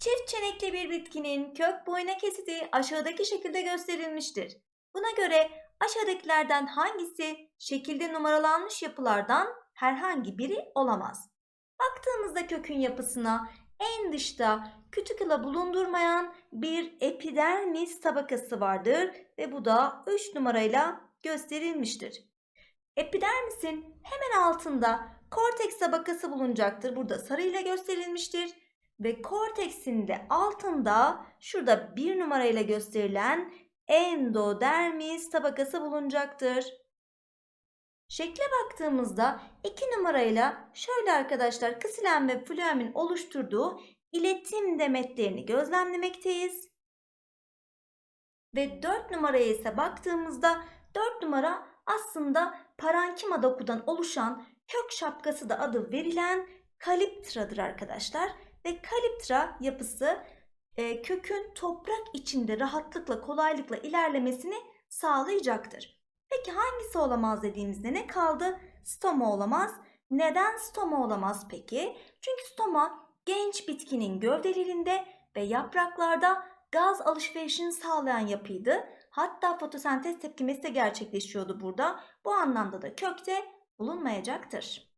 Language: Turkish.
Çift çenekli bir bitkinin kök boyuna kesiti aşağıdaki şekilde gösterilmiştir. Buna göre aşağıdakilerden hangisi şekilde numaralanmış yapılardan herhangi biri olamaz? Baktığımızda kökün yapısına en dışta kütüküla bulundurmayan bir epidermis tabakası vardır ve bu da 3 numarayla gösterilmiştir. Epidermisin hemen altında korteks tabakası bulunacaktır. Burada sarıyla gösterilmiştir. Ve korteksin de altında şurada bir numarayla gösterilen endodermis tabakası bulunacaktır. Şekle baktığımızda 2 numarayla şöyle arkadaşlar kısilen ve fluemin oluşturduğu iletim demetlerini gözlemlemekteyiz. Ve 4 numaraya ise baktığımızda 4 numara aslında parankima dokudan oluşan kök şapkası da adı verilen kaliptradır arkadaşlar. Ve kaliptra yapısı e, kökün toprak içinde rahatlıkla kolaylıkla ilerlemesini sağlayacaktır. Peki hangisi olamaz dediğimizde ne kaldı? Stoma olamaz. Neden stoma olamaz peki? Çünkü stoma genç bitkinin gövdelerinde ve yapraklarda gaz alışverişini sağlayan yapıydı. Hatta fotosentez tepkimesi de gerçekleşiyordu burada. Bu anlamda da kökte bulunmayacaktır.